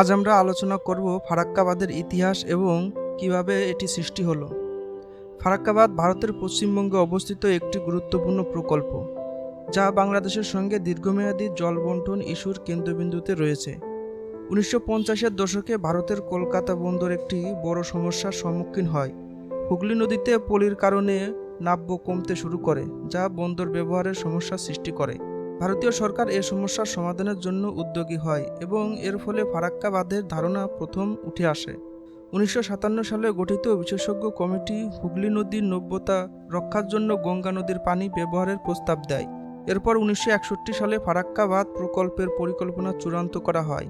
আজ আমরা আলোচনা করব ফারাক্কাবাদের ইতিহাস এবং কীভাবে এটি সৃষ্টি হলো। ফারাক্কাবাদ ভারতের পশ্চিমবঙ্গে অবস্থিত একটি গুরুত্বপূর্ণ প্রকল্প, যা বাংলাদেশের সঙ্গে দীর্ঘমেয়াদী জল বন্টন ইস্যুর কেন্দ্রবিন্দুতে রয়েছে। উনিশশো পঞ্চাশের দশকে ভারতের কলকাতা বন্দর একটি বড় সমস্যার সম্মুখীন হয়। হুগলি নদীতে পলির কারণে নাব্য কমতে শুরু করে, যা বন্দর ব্যবহারের সমস্যা সৃষ্টি করে। ভারতীয় সরকার এ সমস্যার সমাধানের জন্য উদ্যোগী হয় এবং এর ফলে ফারাক্কা বাঁধের ধারণা প্রথম উঠে আসে। উনিশশো সাতান্ন সালে গঠিত বিশেষজ্ঞ কমিটি হুগলি নদীর নব্যতা রক্ষার জন্য গঙ্গা নদীর পানি ব্যবহারের প্রস্তাব দেয়। এরপর উনিশশো একষট্টি সালে ফারাক্কা বাঁধ প্রকল্পের পরিকল্পনা চূড়ান্ত করা হয়।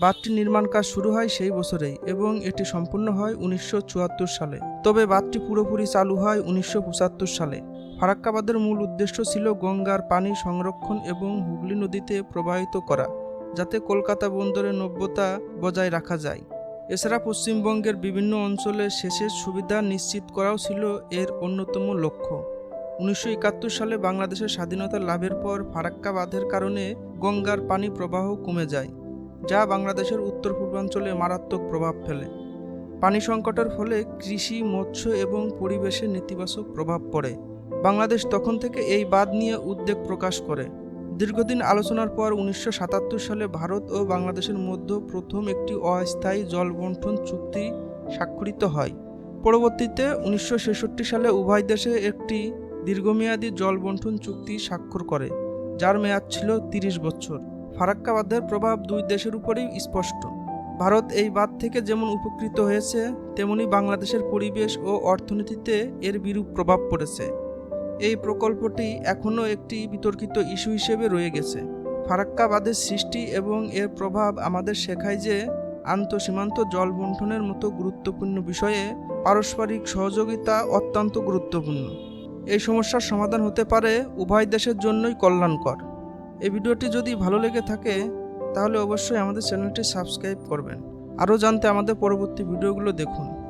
বাঁধটি নির্মাণ কাজ শুরু হয় সেই বছরেই এবং এটি সম্পূর্ণ হয় উনিশশো চুয়াত্তর সালে। তবে বাঁধটি পুরোপুরি চালু হয় উনিশশো পঁচাত্তর সালে। ফারাক্কাবাদের মূল উদ্দেশ্য ছিল গঙ্গার পানি সংরক্ষণ এবং হুগলি নদীতে প্রবাহিত করা, যাতে কলকাতা বন্দরের নব্যতা বজায় রাখা যায়। এছাড়া পশ্চিমবঙ্গের বিভিন্ন অঞ্চলে সেচের সুবিধা নিশ্চিত করাও ছিল এর অন্যতম লক্ষ্য। উনিশশো একাত্তর সালে বাংলাদেশের স্বাধীনতা লাভের পর ফারাক্কা বাঁধের কারণে গঙ্গার পানি প্রবাহ কমে যায়, যা বাংলাদেশের উত্তর পূর্বাঞ্চলে মারাত্মক প্রভাব ফেলে। পানি সংকটের ফলে কৃষি, মৎস্য এবং পরিবেশে নেতিবাচক প্রভাব পড়ে। বাংলাদেশ তখন থেকে এই বাঁধ নিয়ে উদ্বেগ প্রকাশ করে। দীর্ঘদিন আলোচনার পর উনিশশো সাতাত্তর সালে ভারত ও বাংলাদেশের মধ্যে প্রথম একটি অস্থায়ী জল বন্টন চুক্তি স্বাক্ষরিত হয়। পরবর্তীতে উনিশশো ছেষট্টি সালে উভয় দেশে একটি দীর্ঘমেয়াদী জল বন্টন চুক্তি স্বাক্ষর করে, যার মেয়াদ ছিল তিরিশ বছর। ফারাক্কা বাঁধের প্রভাব দুই দেশের উপরেই স্পষ্ট। ভারত এই বাঁধ থেকে যেমন উপকৃত হয়েছে, তেমনি বাংলাদেশের পরিবেশ ও অর্থনীতিতে এর বিরূপ প্রভাব পড়েছে। এই প্রকল্পটি এখনও একটি বিতর্কিত ইস্যু হিসেবে রয়ে গেছে। ফারাক্কাবাদের সৃষ্টি এবং এর প্রভাব আমাদের শেখায় যে আন্তঃসীমান্ত জল বন্টনের মতো গুরুত্বপূর্ণ বিষয়ে পারস্পরিক সহযোগিতা অত্যন্ত গুরুত্বপূর্ণ। এই সমস্যার সমাধান হতে পারে উভয় দেশের জন্যই কল্যাণকর। এই ভিডিওটি যদি ভালো লেগে থাকে, তাহলে অবশ্যই আমাদের চ্যানেলটি সাবস্ক্রাইব করবেন। আরও জানতে আমাদের পরবর্তী ভিডিওগুলো দেখুন।